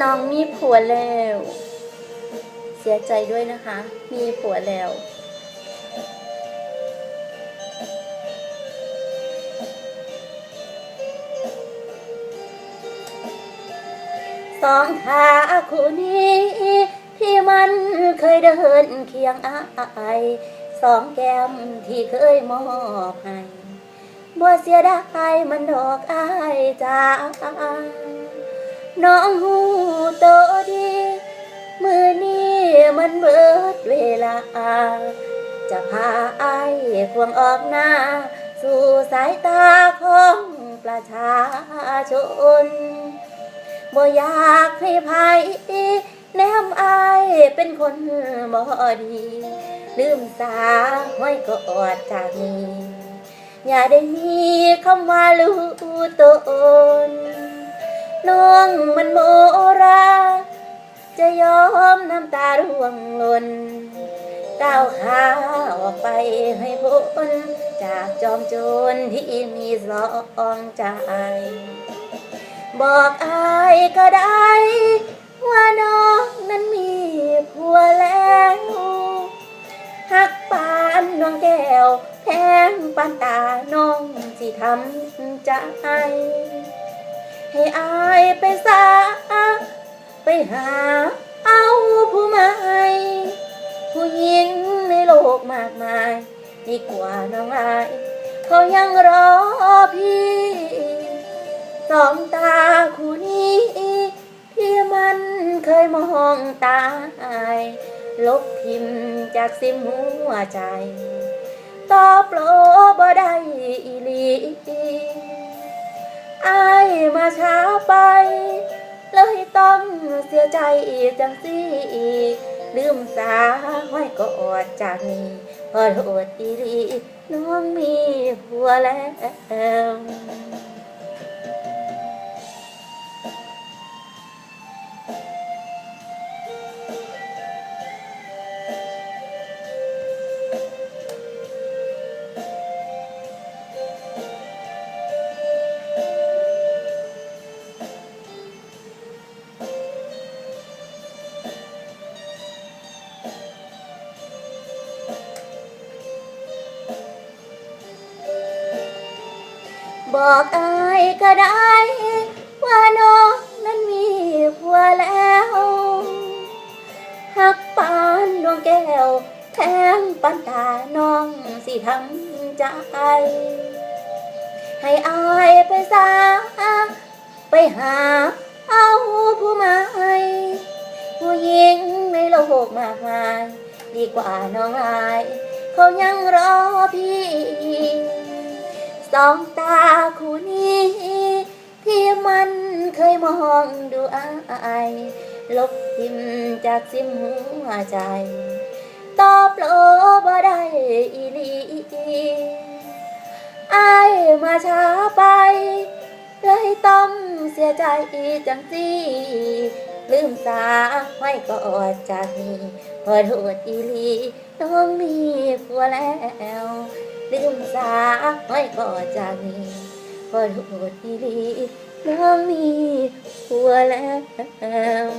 น้องมีผัวแล้ว เสียใจด้วยนะคะ มีผัวแล้ว สองขาคู่นี้ที่มันเคยเดินเคียงอายสองแก้มที่เคยมอบให้บ่เสียดายมันดอกอายจ้า น้องหูโตดี มือนี้มันเบิดเวลา จะพาไอ้ควงออกหน้า สู่สายตาของประชาชนบ่อยากให้ภัยแนมอายเป็นคนบ่ดี ลืมสาห้อยกอดจากนี้ อย่าได้มีคำว่ารู้ตน น้องมันโมรา จะยอมน้ำตาร่วงหล่นก้าวขาออกไปให้พ้นจากจอมโจรที่มีสองใจ บอกอายก็ได้ ว่าน้องนั้นมีผัวแล้วหักปานน้องแก้วแทงปานตาน้องสิทำใจ ให้อายไปซาไปหาเอาผู้ใหม่ผู้หญิงในโลกมากมาย ดีกว่าน้องอาย เขายังรอพี่สองตาคู่นี้ที่มันเคยมองตายลบทิมจากสิมหัวใจตอบโลบ่ได้อีลี อายมาช้าไปเลยต้องเสียใจอีกจังสิลืมสาห้อยก็อดจากนี้พอโทษอีรีน้องมีผัวแล้ว บอกอายก็ได้ ว่าน้องนั้นมีผัวแล้วหักปานดวงแก้วแทงปันตาน้องสิทำใจ ให้อายไปซาไปหาเอาผู้ใหม่ผู้หญิงในโลกมากมาย ดีกว่าน้องอาย เขายังรอพี่ สองตาคู่นี้ ที่มันเคยมองดูอายลบทิมจากสิมหัวใจ ตอบโลบ่ได้อีลีอายมาช้าไป เลยต้องเสียใจจังสิลืมสาไว้ก็อดจากนี้ขอโทษอีลี น้องมีผัวแล้ว ลืมสาไว้ก่อจากนี้พอโทษอีหลีน้องมีหัวแล้ว